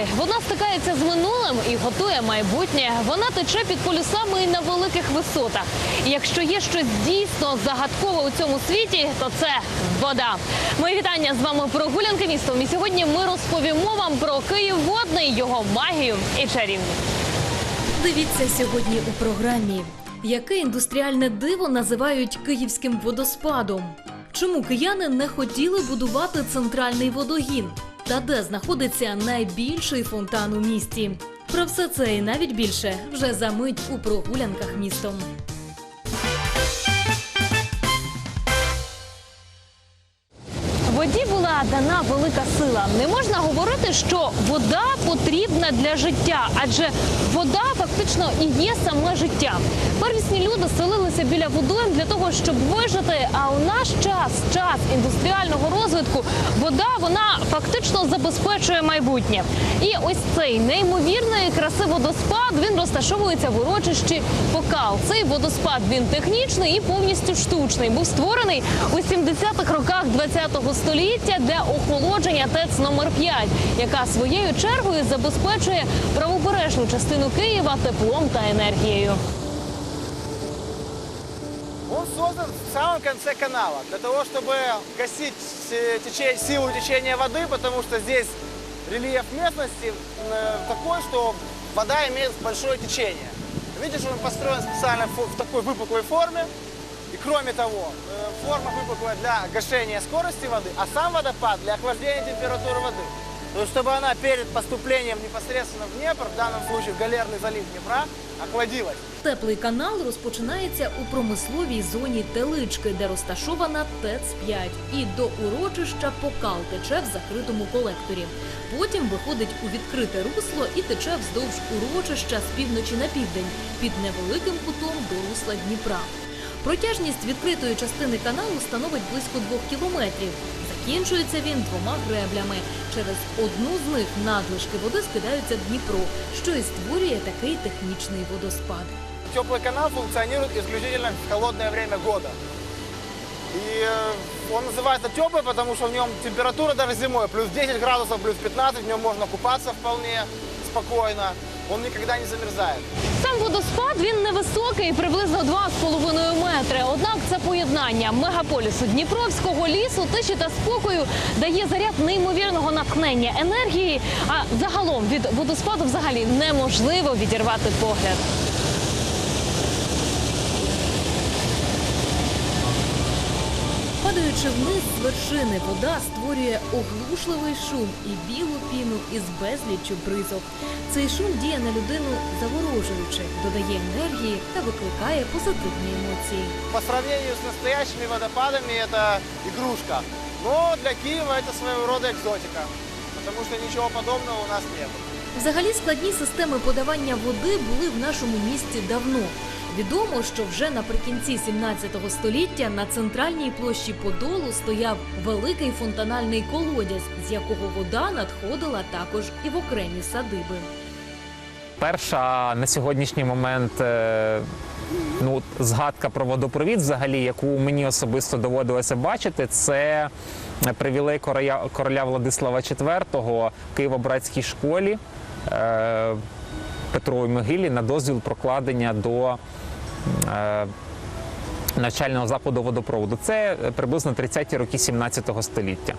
води. Вона стикається з минулим і готує майбутнє. Вона тече під полюсами і на великих висотах. І якщо є щось дійсно загадкове у цьому світі, то це вода. Мої вітання з вами прогулянки містом. І сьогодні ми розповімо вам про Київ водний, його магію і чарівність. Дивіться сьогодні у програмі. Яке індустріальне диво називають київським водоспадом? Чому кияни не хотіли будувати центральний водогін? Та де знаходиться найбільший фонтан у місті? Про все це і навіть більше вже за мить у прогулянках містом. Була дана велика сила. Не можна говорити, що вода потрібна для життя, адже вода фактично і є саме життя. Первісні люди селилися біля водойм для того, щоб вижити. А у наш час, час індустріального розвитку, вода вона фактично забезпечує майбутнє. І ось цей неймовірної краси водоспад він розташовується в урочищі Покал. Цей водоспад він технічний і повністю штучний. Був створений у 70-х роках 20-го століття для охолодження ТЕЦ номер 5 яка своєю чергою забезпечує правобережну частину Києва теплом та енергією. Он создан в самом конце канала для того, чтобы гасить э, тече- силу течения воды, потому что здесь рельеф местности э, такой, что вода имеет большое течение. Видишь, он построен специально в в такой выпуклой форме. И кроме того, э, форма выпуклая для гашения скорости воды, а сам водопад для охлаждения температуры воды. То есть, чтобы она перед поступлением непосредственно в Днепр, в данном случае в галерный залив Днепра, охладилась. Теплий канал розпочинається у промисловій зоні Телички, де розташована ТЕЦ-5. І до урочища Покал тече в закритому колекторі. Потім виходить у відкрите русло і тече вздовж урочища з півночі на південь під невеликим кутом до русла Дніпра. Протяжність відкритої частини каналу становить близько двох кілометрів. Закінчується він двома греблями. Через одну з них надлишки води скидаються в Дніпро, що і створює такий технічний водоспад. Теплый канал функционирует исключительно в холодное время года. И э, он называется теплый, потому что в нем температура даже зимой плюс 10 градусов, плюс 15, в нем можно купаться вполне спокойно. Он никогда не замерзает. Сам водоспад він невисокий, приблизно 2,5 метри. Однак це поєднання мегаполісу Дніпровського лісу, тиші та спокою дає заряд неймовірного натхнення енергії. А загалом від водоспаду взагалі неможливо відірвати погляд. Падаючи вниз з вершини, вода створює оглушливий шум і білу піну із безліччю бризок. Цей шум діє на людину заворожуючи, додає енергії та викликає позитивні емоції. По сравнению с настоящими водопадами это игрушка. Но для Киева это своего рода экзотика. Потому что ничего подобного у нас нет. Взагалі складні системи подавання води були в нашому місті давно. Відомо, що вже наприкінці 17 століття на центральній площі Подолу стояв великий фонтанальний колодязь, з якого вода надходила також і в окремі садиби. Перша на сьогоднішній момент е, ну, згадка про водопровід, взагалі, яку мені особисто доводилося бачити, це привілей короля, короля Владислава IV Києво-Братській школі е, Петровій могилі на дозвіл прокладення до навчального закладу водопроводу. Це приблизно 30-ті роки 17 століття.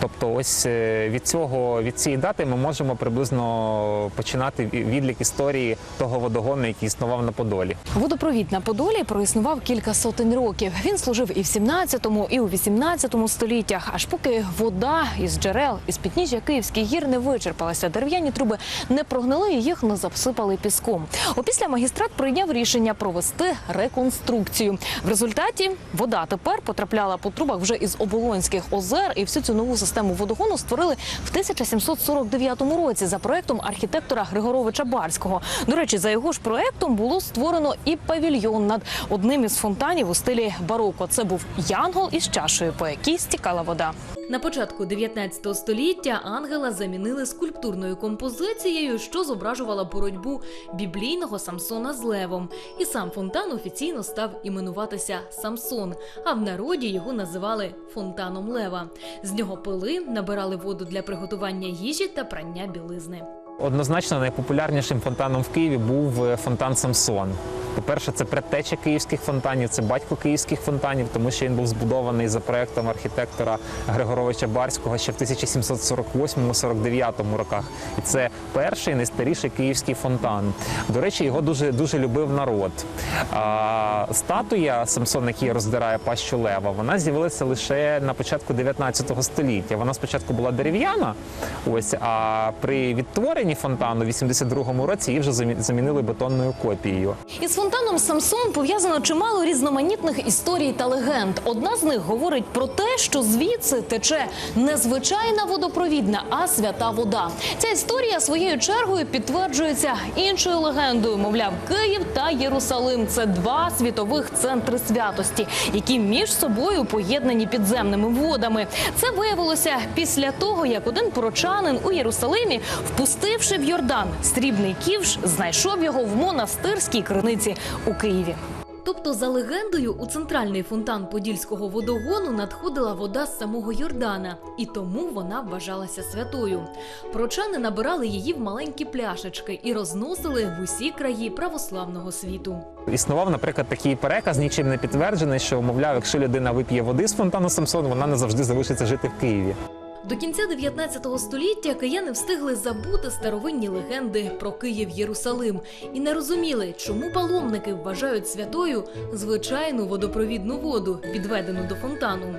Тобто, ось е, від цього від цієї дати ми можемо приблизно починати відлік історії того водогону, який існував на Подолі. Водопровід на Подолі проіснував кілька сотень років. Він служив і в 17-му, і у 18-му століттях, аж поки вода із джерел із підніжжя Київських гір не вичерпалася. Дерев'яні труби не прогнили і їх не засипали піском. Опісля магістрат прийняв рішення провести реконструкцію. В результаті вода тепер потрапляла по трубах вже із оболонських озер, і всю цю нову систему водогону створили в 1749 році за проектом архітектора Григоровича Барського. До речі, за його ж проектом було створено і павільйон над одним із фонтанів у стилі бароко. Це був янгол із чашею, по якій стікала вода. На початку 19 століття ангела замінили скульптурною композицією, що зображувала боротьбу біблійного Самсона з левом. І сам фонтан офіційно став іменуватися Самсон, а в народі його називали фонтаном лева. З нього пили, набирали воду для приготування їжі та прання білизни. Однозначно найпопулярнішим фонтаном в Києві був е, фонтан Самсон. По-перше, це предтеча київських фонтанів, це батько київських фонтанів, тому що він був збудований за проектом архітектора Григоровича Барського ще в 1748-49 роках. І це перший найстаріший київський фонтан. До речі, його дуже дуже любив народ. А, статуя Самсона, який роздирає пащу лева, вона з'явилася лише на початку 19 століття. Вона спочатку була дерев'яна, ось а при відтворенні фонтану в 82-му році її вже замінили бетонною копією. Фонтаном Самсон пов'язано чимало різноманітних історій та легенд. Одна з них говорить про те, що звідси тече не звичайна водопровідна, а свята вода. Ця історія своєю чергою підтверджується іншою легендою. Мовляв, Київ та Єрусалим це два світових центри святості, які між собою поєднані підземними водами. Це виявилося після того, як один прочанин у Єрусалимі, впустивши в Йордан срібний ківш, знайшов його в монастирській криниці у Києві. Тобто, за легендою, у центральний фонтан Подільського водогону надходила вода з самого Йордана, і тому вона вважалася святою. Прочани набирали її в маленькі пляшечки і розносили в усі краї православного світу. Існував, наприклад, такий переказ, нічим не підтверджений, що мовляв, якщо людина вип'є води з фонтану Самсон, вона не завжди залишиться жити в Києві. До кінця 19 століття кияни встигли забути старовинні легенди про Київ Єрусалим і не розуміли, чому паломники вважають святою звичайну водопровідну воду, підведену до фонтану.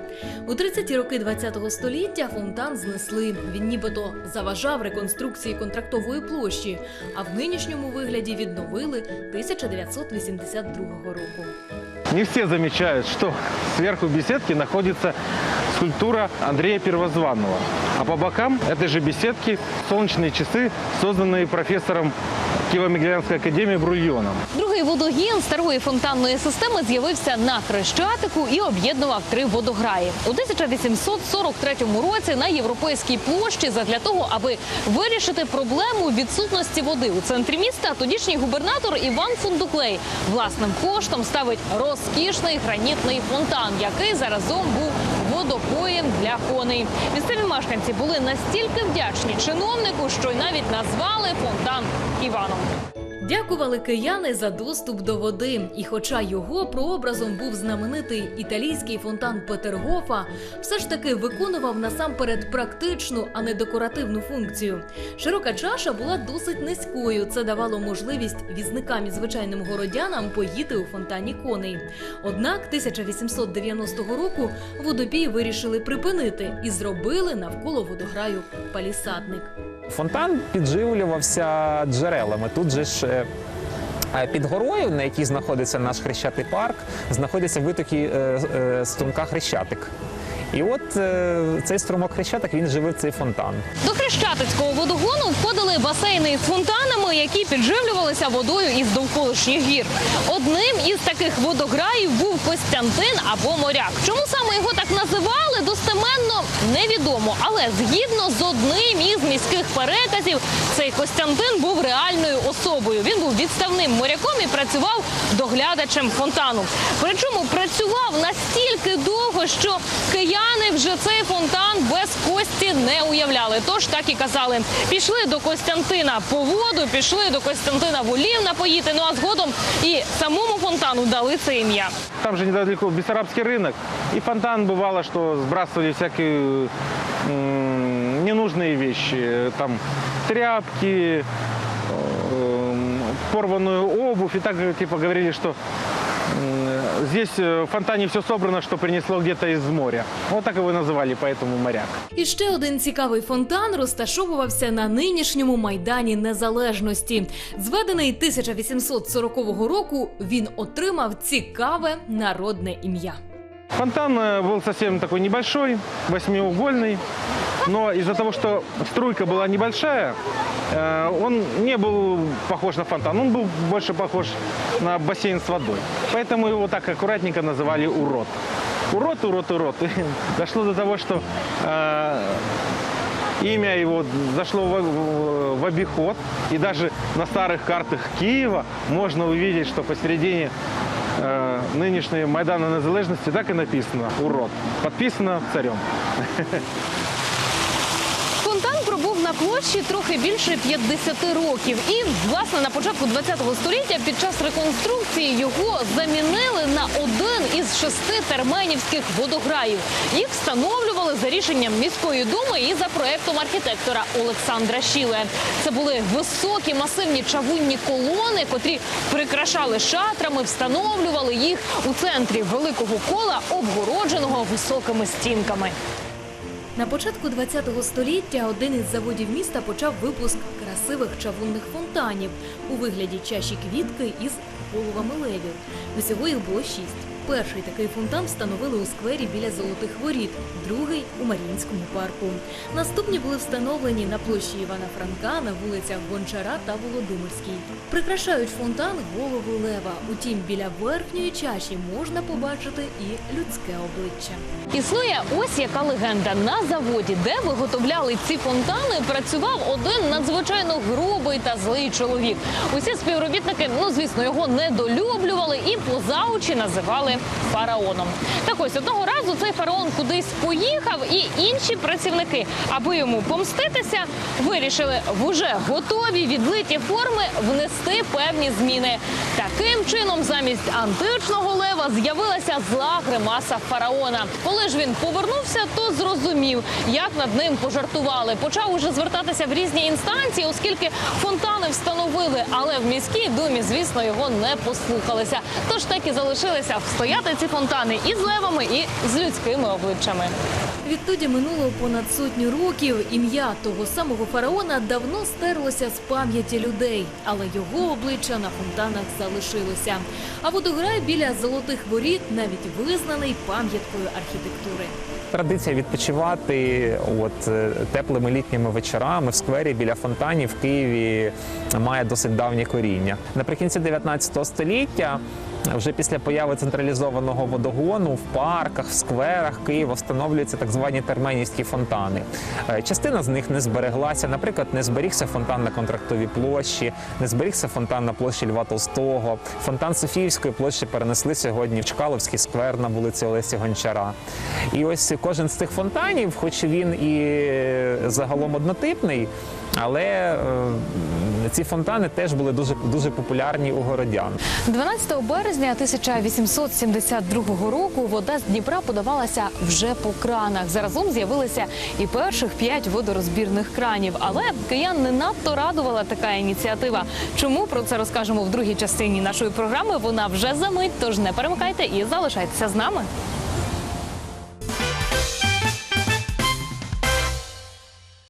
У 30-ті роки 20 століття фонтан знесли. Він нібито заважав реконструкції контрактової площі, а в нинішньому вигляді відновили 1982 року. Не все замечают, что сверху беседки находится скульптура Андрея Первозванного. А по бокам этой же беседки солнечные часы, созданные профессором Киево-Могилянской академии Брульоном. Другий водогін старої фонтанної системи з'явився на Хрещатику і об'єднував три водограї. У 1843 році на європейській площі задля того, аби вирішити проблему відсутності води у центрі міста, тодішній губернатор Іван Фундуклей власним коштом ставить розкішний гранітний фонтан, який заразом був водопоєм для коней. Місцеві мешканці були настільки вдячні чиновнику, що й навіть назвали фонтан Іваном. Дякували кияни за доступ до води. І хоча його прообразом був знаменитий італійський фонтан Петергофа, все ж таки виконував насамперед практичну, а не декоративну функцію. Широка чаша була досить низькою. Це давало можливість візникам і звичайним городянам поїти у фонтані коней. Однак 1890 року водопій вирішили припинити і зробили навколо водограю палісадник. Фонтан підживлювався джерелами. Тут же ж. е, е, Під горою, на якій знаходиться наш хрещатий парк, знаходяться витоки е, струмка Хрещатик. І от е, цей струмок Хрещатик він живив цей фонтан. До Хрещатицького водогону входили басейни із фонтанами, які підживлювалися водою із довколишніх гір. Одним із таких водограїв був Костянтин або моряк. Чому саме його так називали, достеменно невідомо. Але згідно з одним із міських переказів, цей Костянтин був реальною особою. Він був відставним моряком і працював доглядачем фонтану. Причому працював настільки довго, що кияни вже цей фонтан без кості не уявляли. Тож так і казали: пішли до Костянтина по воду, пішли до Костянтина волів напоїти. Ну а згодом і самому фонтану дали це ім'я. Там же недалеко Бессарабский рынок. И фонтан бывало, что сбрасывали всякие м, ненужные вещи. Там тряпки, эм, порванную обувь. И так типа говорили, что м, здесь э, в фонтане все собрано, что принесло где-то из моря. Вот так его и называли, поэтому моряк. І ще один цікавий фонтан розташовувався на нинішньому майдані Незалежності. Зведений 1840 року, він отримав цікаве народне ім'я. Фонтан э, был совсем такой небольшой, восьмиугольный. Но из-за того, что струйка была небольшая, э, он не был похож на фонтан. Он был больше похож на бассейн с водой. Поэтому его так аккуратненько называли «урод». урод, урод, урод. И дошло до того, что э, имя его зашло в, в- в обиход. И даже на старых картах Киева можно увидеть, что посередине э, нынешней Майдана Незалежности так и написано «Урод». Подписано царем. Площі трохи більше 50 років. І, власне, на початку ХХ століття під час реконструкції його замінили на один із шести терменівських водограїв. Їх встановлювали за рішенням міської думи і за проектом архітектора Олександра Шіле. Це були високі масивні чавунні колони, котрі прикрашали шатрами, встановлювали їх у центрі великого кола, обгородженого високими стінками. На початку ХХ століття один із заводів міста почав випуск красивих чавунних фонтанів у вигляді чаші квітки із головами левів. Усього їх було шість. Перший такий фонтан встановили у сквері біля золотих воріт, другий у Маріїнському парку. Наступні були встановлені на площі Івана Франка, на вулицях Гончара та Володимирській. Прикрашають фонтан голову лева. Утім, біля верхньої чаші можна побачити і людське обличчя. Існує ось яка легенда. На заводі, де виготовляли ці фонтани, працював один надзвичайно грубий та злий чоловік. Усі співробітники, ну звісно, його недолюблювали і поза очі називали фараоном. Так ось одного разу цей фараон кудись поїхав, і інші працівники, аби йому помститися, вирішили в уже готові відлиті форми внести певні зміни. Чином, замість античного лева з'явилася зла гримаса фараона. Коли ж він повернувся, то зрозумів, як над ним пожартували. Почав уже звертатися в різні інстанції, оскільки фонтани встановили, але в міській думі, звісно, його не послухалися. Тож так і залишилися стояти ці фонтани і з левами, і з людськими обличчями. Відтоді минуло понад сотню років. Ім'я того самого фараона давно стерлося з пам'яті людей, але його обличчя на фонтанах залишилося. А водограй біля золотих воріт навіть визнаний пам'яткою архітектури. Традиція відпочивати от е, теплими літніми вечорами в сквері біля фонтанів в Києві має досить давнє коріння. Наприкінці 19 століття, вже після появи централізованого водогону в парках, в скверах Києва встановлюються так звані терменівські фонтани. Е, Частина з них не збереглася. Наприклад, не зберігся фонтан на контрактовій площі, не зберігся фонтан на площі Льва Толстого. Фонтан Софіївської площі перенесли сьогодні в Чкаловський сквер на вулиці Олесі Гончара. І ось кожен з цих фонтанів, хоч він і загалом однотипний, але е, ці фонтани теж були дуже дуже популярні у городян. 12 березня 1872 року вода з Дніпра подавалася вже по кранах. Заразом з'явилися і перших п'ять водорозбірних кранів. Але киян не надто радувала така ініціатива. Чому про це розкажемо в другій частині нашої програми? Вона вже за мить. Тож не перемикайте і залишайтеся з нами.